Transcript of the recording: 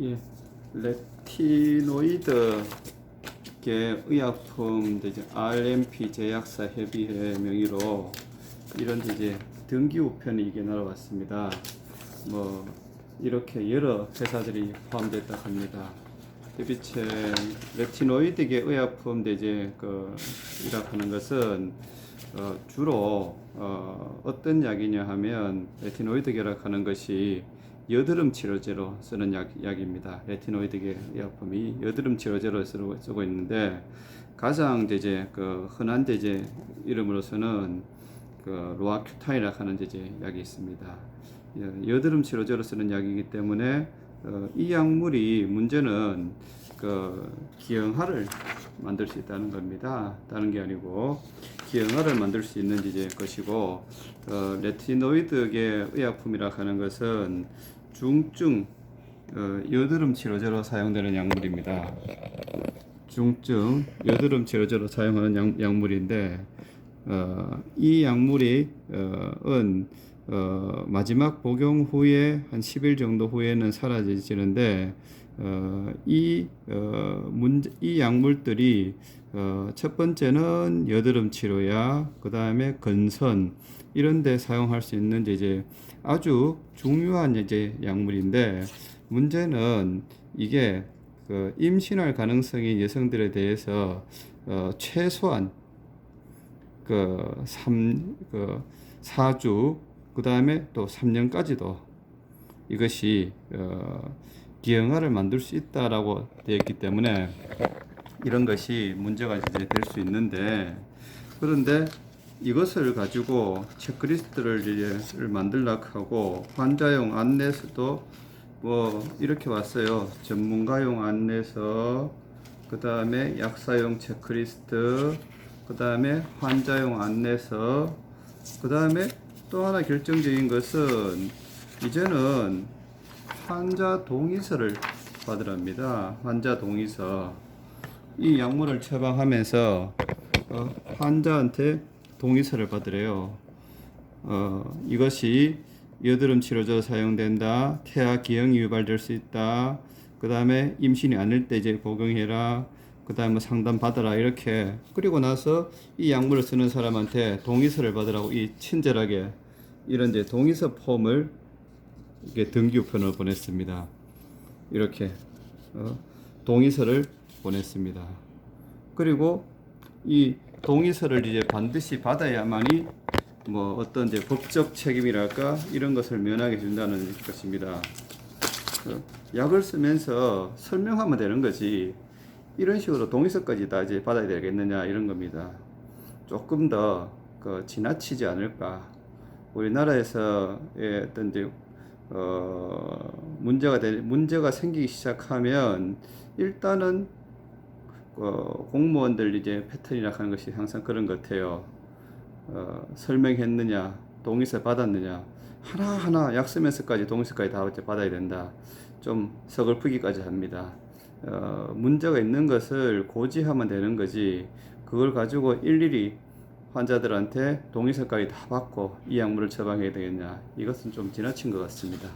예, 레티노이드 계 의약품 이제 RMP 제약사 협의회 명의로 이런 이제 등기 우편이 이게 날아왔습니다. 뭐 이렇게 여러 회사들이 포함됐다 합니다. 대비체 레티노이드계 의약품 이제 그 이라고 는 것은 어, 주로 어, 어떤 약이냐 하면 레티노이드계라고 하는 것이 여드름 치료제로 쓰는 약, 약입니다. 레티노이드계 의약품이 여드름 치료제로 쓰고, 있는데 가장 이제 그 흔한 이제 이름으로서는 그 로아큐타이라고 하는 이제 약이 있습니다. 여- 여드름 치료제로 쓰는 약이기 때문에 어, 이 약물이 문제는 그 기형하를 만들 수 있다는 겁니다. 다른 게 아니고 기형하를 만들 수 있는 것이고 어, 레티노이드계 의약품이라 하는 것은 중증 어, 여드름 치료제로 사용되는 약물입니다. 중증 여드름 치료제로 사용하는 약, 약물인데 어, 이 약물이 어, 은 어, 마지막 복용 후에 한 10일 정도 후에는 사라지는데 어, 이 어, 문제, 이 약물들이 어, 첫 번째는 여드름 치료약, 그 다음에 건선 이런 데 사용할 수 있는 이제 아주 중요한 이제 약물인데 문제는 이게 그 임신할 가능성이 여성들에 대해서 어, 최소한 그 3, 그 4주, 그 다음에 또 3년까지도 이것이 어, 기형아를 만들 수 있다라고 되어 있기 때문에 이런 것이 문제가 이제 될 수 있는데 그런데 이것을 가지고 체크리스트를 만들려고 하고 환자용 안내서도 뭐 이렇게 왔어요. 전문가용 안내서, 그 다음에 약사용 체크리스트, 그 다음에 환자용 안내서, 그 다음에 또 하나 결정적인 것은 이제는 환자 동의서를 받으랍니다. 환자 동의서. 이 약물을 처방하면서 어, 환자한테 동의서를 받으래요. 어, 이것이 여드름 치료제로 사용된다. 태아 기형이 유발될 수 있다. 그 다음에 임신이 아닐 때 이제 복용해라. 그 다음에 상담 받아라. 이렇게. 그리고 나서 이 약물을 쓰는 사람한테 동의서를 받으라고 이 친절하게 이런 이제 동의서 폼을 이게 등기우편으로 보냈습니다. 이렇게 어, 동의서를 보냈습니다. 그리고 이 동의서를 이제 반드시 받아야만이 뭐 어떤 이제 법적 책임이랄까 이런 것을 면하게 준다는 것입니다. 어, 약을 쓰면서 설명하면 되는 거지 이런 식으로 동의서까지 다 이제 받아야 되겠느냐 이런 겁니다. 조금 더 그 지나치지 않을까. 우리나라에서의 어떤 이제 어 문제가 될 문제가 생기기 시작하면 일단은 어, 공무원들 이제 패턴이라 하는 것이 항상 그런 것 같아요. 어, 설명했느냐, 동의서 받았느냐, 하나 하나 약 쓰면서까지 동의서까지 다 받아야 된다. 좀 서글프기까지 합니다. 어, 문제가 있는 것을 고지하면 되는 거지, 그걸 가지고 일일이 환자들한테 동의 서까지 다 받고 이 약물을 처방해야 되겠냐. 이것은 좀 지나친 것 같습니다.